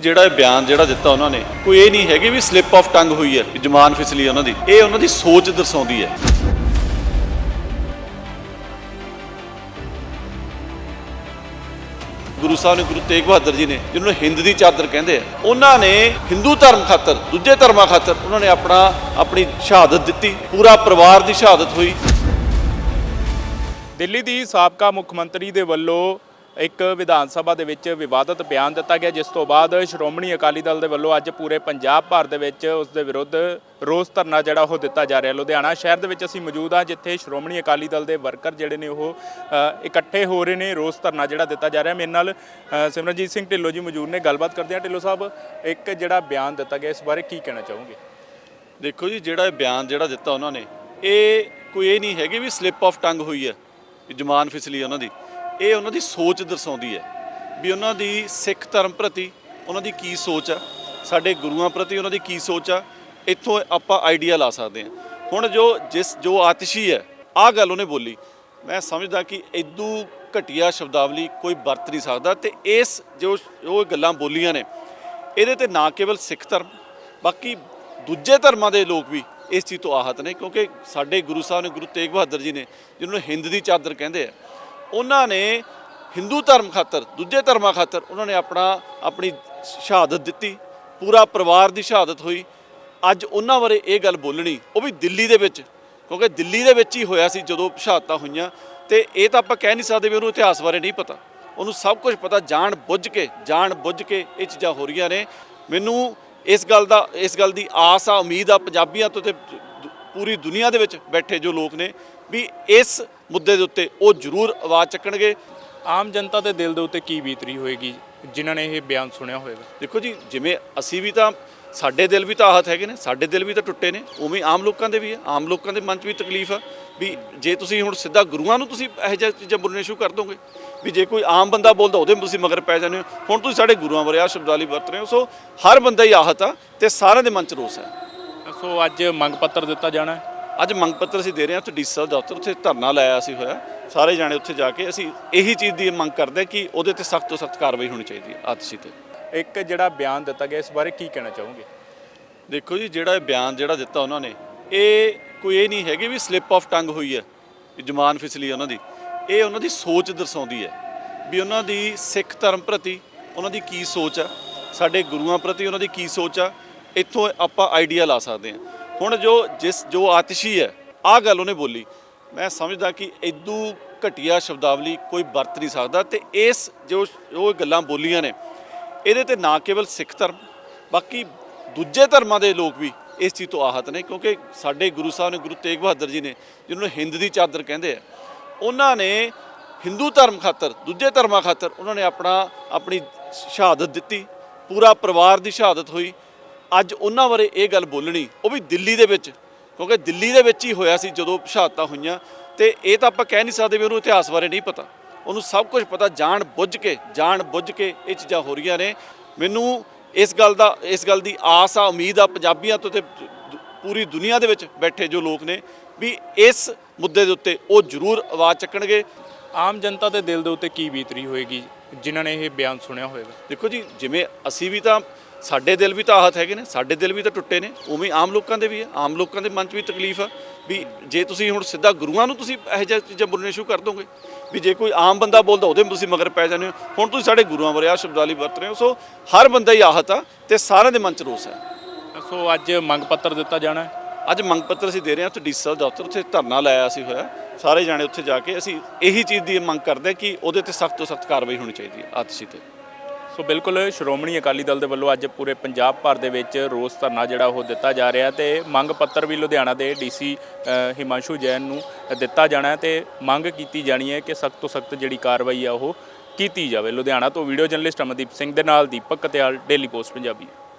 ਜਿਹੜਾ ਇਹ ਬਿਆਨ ਜਿਹੜਾ ਦਿੱਤਾ ਉਹਨਾਂ ਨੇ, ਕੋਈ ਇਹ ਨਹੀਂ ਹੈਗੀ ਵੀ ਸਲਿੱਪ ਆਫ ਟੰਗ ਹੋਈ ਹੈ, ਵੀ ਜ਼ਮਾਨ ਫਿਸਲੀ ਹੈ ਉਹਨਾਂ ਦੀ। ਇਹ ਉਹਨਾਂ ਦੀ ਸੋਚ ਦਰਸਾਉਂਦੀ ਹੈ। ਗੁਰੂ ਸਾਹਿਬ ਨੇ ਗੁਰੂ ਤੇਗ ਬਹਾਦਰ ਜੀ ਨੇ, ਜਿਹਨੂੰ ਹਿੰਦ ਦੀ ਚਾਦਰ ਕਹਿੰਦੇ ਆ, ਉਹਨਾਂ ਨੇ ਹਿੰਦੂ ਧਰਮ ਖਾਤਰ, ਦੂਜੇ ਧਰਮਾਂ ਖਾਤਰ, ਉਹਨਾਂ ਨੇ ਆਪਣਾ, ਆਪਣੀ ਸ਼ਹਾਦਤ ਦਿੱਤੀ, ਪੂਰਾ ਪਰਿਵਾਰ ਦੀ ਸ਼ਹਾਦਤ ਹੋਈ। ਦਿੱਲੀ ਦੀ ਸਾਬਕਾ ਮੁੱਖ ਮੰਤਰੀ ਦੇ ਵੱਲੋਂ ਇੱਕ ਵਿਧਾਨ ਸਭਾ ਦੇ ਵਿੱਚ ਵਿਵਾਦਤ ਬਿਆਨ ਦਿੱਤਾ ਗਿਆ, ਜਿਸ ਤੋਂ ਬਾਅਦ ਸ਼੍ਰੋਮਣੀ ਅਕਾਲੀ ਦਲ ਦੇ ਵੱਲੋਂ ਅੱਜ ਪੂਰੇ ਪੰਜਾਬ ਭਰ ਦੇ ਵਿੱਚ ਉਸ ਦੇ ਵਿਰੁੱਧ ਰੋਸ ਧਰਨਾ ਜਿਹੜਾ ਉਹ ਦਿੱਤਾ ਜਾ ਰਿਹਾ। ਲੁਧਿਆਣਾ ਸ਼ਹਿਰ ਦੇ ਵਿੱਚ ਅਸੀਂ ਮੌਜੂਦ ਹਾਂ, ਜਿੱਥੇ ਸ਼੍ਰੋਮਣੀ ਅਕਾਲੀ ਦਲ ਦੇ ਵਰਕਰ ਜਿਹੜੇ ਨੇ ਉਹ ਇਕੱਠੇ ਹੋ ਰਹੇ ਨੇ, ਰੋਸ ਧਰਨਾ ਜਿਹੜਾ ਦਿੱਤਾ ਜਾ ਰਿਹਾ। ਮੇਰੇ ਨਾਲ ਸਿਮਰਨਜੀਤ ਸਿੰਘ ਢਿੱਲੋਂ ਜੀ ਮੌਜੂਦ ਨੇ, ਗੱਲਬਾਤ ਕਰਦੇ ਹਾਂ। ਢਿੱਲੋਂ ਸਾਹਿਬ, ਇੱਕ ਜਿਹੜਾ ਬਿਆਨ ਦਿੱਤਾ ਗਿਆ, ਇਸ ਬਾਰੇ ਕੀ ਕਹਿਣਾ ਚਾਹੋਗੇ? ਦੇਖੋ ਜੀ, ਜਿਹੜਾ ਬਿਆਨ ਜਿਹੜਾ ਦਿੱਤਾ ਉਹਨਾਂ ਨੇ, ਇਹ ਕੋਈ ਇਹ ਨਹੀਂ ਹੈਗੀ ਵੀ ਸਲਿੱਪ ਆਫ ਟੰਗ ਹੋਈ ਹੈ ਜ਼ਮਾਨ ਫਿਸਲੀ ਉਹਨਾਂ ਦੀ। ਇਹ ਉਹਨਾਂ ਦੀ ਸੋਚ ਦਰਸਾਉਂਦੀ ਹੈ ਵੀ ਉਹਨਾਂ ਦੀ ਸਿੱਖ ਧਰਮ ਪ੍ਰਤੀ ਉਹਨਾਂ ਦੀ ਕੀ ਸੋਚ ਆ, ਸਾਡੇ ਗੁਰੂਆਂ ਪ੍ਰਤੀ ਉਹਨਾਂ ਦੀ ਕੀ ਸੋਚ ਆ, ਇੱਥੋਂ ਆਪਾਂ ਆਈਡੀਆ ਲਾ ਸਕਦੇ ਹਾਂ। ਹੁਣ ਜੋ ਜਿਸ ਜੋ ਆਤਿਸ਼ੀ ਹੈ, ਆਹ ਗੱਲ ਉਹਨੇ ਬੋਲੀ। ਮੈਂ ਸਮਝਦਾ ਕਿ ਇਦੂ ਘਟੀਆ ਸ਼ਬਦਾਵਲੀ ਕੋਈ ਵਰਤ ਨਹੀਂ ਸਕਦਾ ਤੇ ਇਸ ਜੋ ਉਹ ਗੱਲਾਂ ਬੋਲੀਆਂ ਨੇ, ਇਹਦੇ ਤੇ ਨਾ ਕੇਵਲ ਸਿੱਖ ਧਰਮ, ਬਾਕੀ ਦੂਜੇ ਧਰਮਾਂ ਦੇ ਲੋਕ ਵੀ ਇਸ ਚੀਜ਼ ਤੋਂ ਆਹਤ ਨੇ ਕਿਉਂਕਿ ਸਾਡੇ ਗੁਰੂ ਸਾਹਿਬ ਨੇ ਗੁਰੂ ਤੇਗ ਬਹਾਦਰ ਜੀ ਨੇ, ਜਿਹਨੂੰ ਨੂੰ ਹਿੰਦ ਦੀ ਚਾਦਰ ਕਹਿੰਦੇ ਆ ਉਹਨਾਂ ਨੇ ਹਿੰਦੂ ਧਰਮ ਖਾਤਰ, ਦੂਜੇ ਧਰਮਾਂ ਖਾਤਰ ਉਹਨਾਂ ਨੇ ਆਪਣਾ, ਆਪਣੀ ਸ਼ਹਾਦਤ ਦਿੱਤੀ, ਪੂਰਾ ਪਰਿਵਾਰ ਦੀ ਸ਼ਹਾਦਤ ਹੋਈ। ਅੱਜ ਉਹਨਾਂ ਬਾਰੇ ਇਹ ਗੱਲ ਬੋਲਣੀ, ਉਹ ਵੀ ਦਿੱਲੀ ਦੇ ਵਿੱਚ, ਕਿਉਂਕਿ ਦਿੱਲੀ ਦੇ ਵਿੱਚ ਹੀ ਹੋਇਆ ਸੀ ਜਦੋਂ ਸ਼ਹਾਦਤਾਂ ਹੋਈਆਂ ਤੇ ਇਹ ਤਾਂ ਆਪਾਂ ਕਹਿ ਨਹੀਂ ਸਕਦੇ ਵੀ ਉਹਨੂੰ ਇਤਿਹਾਸ ਬਾਰੇ ਨਹੀਂ ਪਤਾ। ਉਹਨੂੰ ਸਭ ਕੁਝ ਪਤਾ, ਜਾਣ ਬੁੱਝ ਕੇ, ਜਾਣ ਬੁੱਝ ਕੇ ਇਹ ਚੀਜ਼ਾਂ ਹੋ ਰਹੀਆਂ ਨੇ। ਮੈਨੂੰ ਇਸ ਗੱਲ ਦਾ, ਇਸ ਗੱਲ ਦੀ ਆਸ ਆ, ਉਮੀਦ ਆ ਪੰਜਾਬੀਆਂ ਤੋਂ ਤੇ ਪੂਰੀ ਦੁਨੀਆ ਦੇ ਵਿੱਚ ਬੈਠੇ ਜੋ ਲੋਕ ਨੇ ਵੀ ਇਸ ਮੁੱਦੇ ਦੇ ਉੱਤੇ ਉਹ ਜ਼ਰੂਰ ਆਵਾਜ਼ ਚੱਕਣਗੇ। ਆਮ ਜਨਤਾ ਦੇ ਦਿਲ ਦੇ ਉੱਤੇ ਕੀ ਬੀਤਰੀ ਹੋਏਗੀ ਜਿਨ੍ਹਾਂ ਨੇ ਇਹ ਬਿਆਨ ਸੁਣਿਆ ਹੋਵੇਗਾ? ਦੇਖੋ ਜੀ ਜਿਵੇਂ ਅਸੀਂ ਵੀ ਤਾਂ ਸਾਡੇ ਦਿਲ ਵੀ ਤਾਂ ਆਹਤ ਹੈਗੇ ਨੇ ਸਾਡੇ ਦਿਲ ਵੀ ਤਾਂ ਟੁੱਟੇ ਨੇ ਉਵੇਂ ਆਮ ਲੋਕਾਂ ਦੇ ਵੀ ਹੈ। ਆਮ ਲੋਕਾਂ ਦੇ ਮਨ 'ਚ ਵੀ ਤਕਲੀਫ ਆ ਵੀ ਜੇ ਤੁਸੀਂ ਹੁਣ ਸਿੱਧਾ ਗੁਰੂਆਂ ਨੂੰ ਤੁਸੀਂ ਇਹੋ ਜਿਹੀਆਂ ਚੀਜ਼ਾਂ ਬੋਲਣੀਆਂ ਸ਼ੁਰੂ ਕਰ ਦੋਗੇ ਵੀ ਜੇ ਕੋਈ ਆਮ ਬੰਦਾ ਬੋਲਦਾ ਉਹਦੇ ਤੁਸੀਂ ਮਗਰ ਪੈ ਜਾਂਦੇ ਹੋ। ਹੁਣ ਤੁਸੀਂ ਸਾਡੇ ਗੁਰੂਆਂ ਬਾਰੇ ਆ ਸ਼ਬਦਾਵਲੀ ਵਰਤ ਰਹੇ ਹੋ ਸੋ ਹਰ ਬੰਦਾ ਹੀ ਆਹਤ ਆ ਤੇ ਸਾਰਿਆਂ ਦੇ ਮਨ 'ਚ ਰੋਸ ਹੈ। ਸੋ ਅੱਜ ਮੰਗ ਪੱਤਰ ਦਿੱਤਾ ਜਾਣਾ ਹੈ। ਅੱਜ ਮੰਗ ਪੱਤਰ ਅਸੀਂ ਦੇ ਰਹੇ ਹਾਂ ਉੱਥੇ ਡੀਸੀ ਸਾਹਿਬ ਦਫ਼ਤਰ ਉੱਥੇ ਧਰਨਾ ਲਾਇਆ ਸੀ ਹੋਇਆ। ਸਾਰੇ ਜਾਣੇ ਉੱਥੇ ਜਾ ਕੇ ਅਸੀਂ ਇਹੀ ਚੀਜ਼ ਦੀ ਮੰਗ ਕਰਦੇ ਕਿ ਉਹਦੇ ਤੇ ਸਖਤ ਤੋਂ ਸਖਤ ਕਾਰਵਾਈ ਹੋਣੀ ਚਾਹੀਦੀ ਹੈ ਆਤਿਸ਼ੀ ਤੇ ਇੱਕ ਜਿਹੜਾ ਬਿਆਨ ਦਿੱਤਾ ਗਿਆ ਇਸ ਬਾਰੇ ਕੀ ਕਹਿਣਾ ਚਾਹੋਗੇ? ਦੇਖੋ ਜੀ ਜਿਹੜਾ ਇਹ ਬਿਆਨ ਜਿਹੜਾ ਦਿੱਤਾ ਉਹਨਾਂ ਨੇ ਇਹ ਕੋਈ ਇਹ ਨਹੀਂ ਹੈਗੀ ਵੀ ਸਲਿੱਪ ਆਫ ਟੰਗ ਹੋਈ ਹੈ ਵੀ ਜ਼ਮਾਨ ਫਿਸਲੀ ਉਹਨਾਂ ਦੀ। ਇਹ ਉਹਨਾਂ ਦੀ ਸੋਚ ਦਰਸਾਉਂਦੀ ਹੈ ਵੀ ਉਹਨਾਂ ਦੀ ਸਿੱਖ ਧਰਮ ਪ੍ਰਤੀ ਉਹਨਾਂ ਦੀ ਕੀ ਸੋਚ ਆ ਸਾਡੇ ਗੁਰੂਆਂ ਪ੍ਰਤੀ ਉਹਨਾਂ ਦੀ ਕੀ ਸੋਚ ਆ ਇੱਥੋਂ ਆਪਾਂ ਆਈਡੀਆ ਲਾ ਸਕਦੇ ਹਾਂ। ਹੁਣ ਜੋ ਜਿਸ ਜੋ ਆਤਿਸ਼ੀ ਹੈ, ਆਹ ਗੱਲ ਉਹਨੇ ਬੋਲੀ। ਮੈਂ ਸਮਝਦਾ ਕਿ ਇਦੂ ਘਟੀਆ ਸ਼ਬਦਾਵਲੀ ਕੋਈ ਵਰਤ ਨਹੀਂ ਸਕਦਾ ਤੇ ਇਸ ਜੋ ਜੋ ਗੱਲਾਂ ਬੋਲੀਆਂ ਨੇ, ਇਹਦੇ ਤੇ ਨਾ ਕੇਵਲ ਸਿੱਖ ਧਰਮ, ਬਾਕੀ ਦੂਜੇ ਧਰਮਾਂ ਦੇ ਲੋਕ ਵੀ ਇਸ ਚੀਜ਼ ਤੋਂ ਆਹਤ ਨੇ, ਕਿਉਂਕਿ ਸਾਡੇ ਗੁਰੂ ਸਾਹਿਬ ਨੇ, ਗੁਰੂ ਤੇਗ ਬਹਾਦਰ ਜੀ ਨੇ, ਜਿਹਨੂੰ ਹਿੰਦ ਦੀ ਚਾਦਰ ਕਹਿੰਦੇ ਆ, ਉਹਨਾਂ ਨੇ ਹਿੰਦੂ ਧਰਮ ਖਾਤਰ, ਦੂਜੇ ਧਰਮਾਂ ਖਾਤਰ ਉਹਨਾਂ ਨੇ ਆਪਣਾ ਆਪਣੀ ਸ਼ਹਾਦਤ ਦਿੱਤੀ। ਪੂਰਾ ਪਰਿਵਾਰ ਦੀ ਸ਼ਹਾਦਤ ਹੋਈ। ਅੱਜ ਉਹਨਾਂ ਬਾਰੇ ਇਹ ਗੱਲ ਬੋਲਣੀ, ਉਹ ਵੀ ਦਿੱਲੀ ਦੇ ਵਿੱਚ, ਕਿਉਂਕਿ ਦਿੱਲੀ ਦੇ ਵਿੱਚ ਹੀ ਹੋਇਆ ਸੀ ਜਦੋਂ ਸ਼ਹਾਦਤਾਂ ਹੋਈਆਂ ਤੇ ਇਹ ਤਾਂ ਆਪਾਂ ਕਹਿ ਨਹੀਂ ਸਕਦੇ ਵੀ ਉਹਨੂੰ ਇਤਿਹਾਸ ਬਾਰੇ ਨਹੀਂ ਪਤਾ। ਉਹਨੂੰ ਸਭ ਕੁਝ ਪਤਾ, ਜਾਣ ਬੁੱਝ ਕੇ, ਜਾਣ ਬੁੱਝ ਕੇ ਇਹ ਚੀਜ਼ਾਂ ਹੋ ਰਹੀਆਂ ਨੇ। ਮੈਨੂੰ ਇਸ ਗੱਲ ਦਾ, ਇਸ ਗੱਲ ਦੀ ਆਸ ਆ, ਉਮੀਦ ਆ, ਪੰਜਾਬੀਆਂ ਤੋਂ ਤੇ ਪੂਰੀ ਦੁਨੀਆ ਦੇ ਵਿੱਚ ਬੈਠੇ ਜੋ ਲੋਕ ਨੇ ਵੀ ਇਸ ਮੁੱਦੇ ਦੇ ਉੱਤੇ ਉਹ ਜ਼ਰੂਰ ਆਵਾਜ਼ ਚੱਕਣਗੇ। ਆਮ ਜਨਤਾ ਦੇ ਦਿਲ ਦੇ ਉੱਤੇ ਕੀ ਬੀਤਰੀ ਹੋਏਗੀ? ਜਿਨ੍ਹਾਂ ਨੇ ਇਹ ਬਿਆਨ ਸੁਣਿਆ ਹੋਵੇਗਾ। ਦੇਖੋ ਜੀ ਜਿਵੇਂ ਅਸੀਂ ਵੀ ਤਾਂ ਸਾਡੇ ਦਿਲ ਵੀ ਤਾਂ ਆਹਤ ਹੈਗੇ ਨੇ ਸਾਡੇ ਦਿਲ ਵੀ ਤਾਂ ਟੁੱਟੇ ਨੇ ਉਵੇਂ ਆਮ ਲੋਕਾਂ ਦੇ ਵੀ ਹੈ। ਆਮ ਲੋਕਾਂ ਦੇ ਮਨ 'ਚ ਵੀ ਤਕਲੀਫ ਆ ਵੀ ਜੇ ਤੁਸੀਂ ਹੁਣ ਸਿੱਧਾ ਗੁਰੂਆਂ ਨੂੰ ਤੁਸੀਂ ਇਹੋ ਜਿਹੀਆਂ ਚੀਜ਼ਾਂ ਬੋਲਣੀਆਂ ਸ਼ੁਰੂ ਕਰ ਦੋਗੇ ਵੀ ਜੇ ਕੋਈ ਆਮ ਬੰਦਾ ਬੋਲਦਾ ਉਹਦੇ ਤੁਸੀਂ ਮਗਰ ਪੈ ਜਾਂਦੇ ਹੋ। ਹੁਣ ਤੁਸੀਂ ਸਾਡੇ ਗੁਰੂਆਂ ਬਾਰੇ ਆ ਸ਼ਬਦਾਵਲੀ ਵਰਤ ਰਹੇ ਹੋ ਸੋ ਹਰ ਬੰਦਾ ਹੀ ਆਹਤ ਆ ਤੇ ਸਾਰਿਆਂ ਦੇ ਮਨ 'ਚ ਰੋਸ ਹੈ। ਸੋ ਅੱਜ ਮੰਗ ਪੱਤਰ ਦਿੱਤਾ ਜਾਣਾ ਹੈ। ਅੱਜ ਮੰਗ ਪੱਤਰ ਅਸੀਂ ਦੇ ਰਹੇ ਹਾਂ, ਉੱਥੇ ਡੀਸੀ ਸਾਹਿਬ ਦਫ਼ਤਰ, ਉੱਥੇ ਧਰਨਾ ਲਾਇਆ ਸੀ ਹੋਇਆ। ਸਾਰੇ ਜਾਣੇ ਉੱਥੇ ਜਾ ਕੇ ਅਸੀਂ ਇਹੀ ਚੀਜ਼ ਦੀ ਮੰਗ ਕਰਦੇ ਹਾਂ ਕਿ ਉਹਦੇ ਤੇ ਸਖਤ ਤੋਂ ਸਖਤ ਕਾਰਵਾਈ ਹੋਣੀ ਚਾਹੀਦੀ ਹੈ ਆਤਿਸ਼ੀ ਤੇ। ਸੋ ਬਿਲਕੁਲ ਸ਼੍ਰੋਮਣੀ ਅਕਾਲੀ ਦਲ ਦੇ ਵੱਲੋਂ ਅੱਜ ਪੂਰੇ ਪੰਜਾਬ ਭਰ ਦੇ ਵਿੱਚ ਰੋਸ ਧਰਨਾ ਜਿਹੜਾ ਉਹ ਦਿੱਤਾ ਜਾ ਰਿਹਾ ਤੇ ਮੰਗ ਪੱਤਰ ਵੀ ਲੁਧਿਆਣਾ ਦੇ ਡੀਸੀ ਹਿਮਾਂਸ਼ੂ ਜੈਨ ਨੂੰ ਦਿੱਤਾ ਜਾਣਾ ਹੈ ਤੇ ਮੰਗ ਕੀਤੀ ਜਾਣੀ ਹੈ ਕਿ ਸਖਤ ਤੋਂ ਸਖਤ ਜਿਹੜੀ ਕਾਰਵਾਈ ਆ ਉਹ ਕੀਤੀ ਜਾਵੇ। ਲੁਧਿਆਣਾ ਤੋਂ ਵੀਡੀਓ ਜਰਨਲਿਸਟ ਅਮਨਦੀਪ ਸਿੰਘ ਦੇ ਨਾਲ ਦੀਪਕ ਕਤਿਆਲ, ਡੇਲੀ ਪੋਸਟ ਪੰਜਾਬੀ।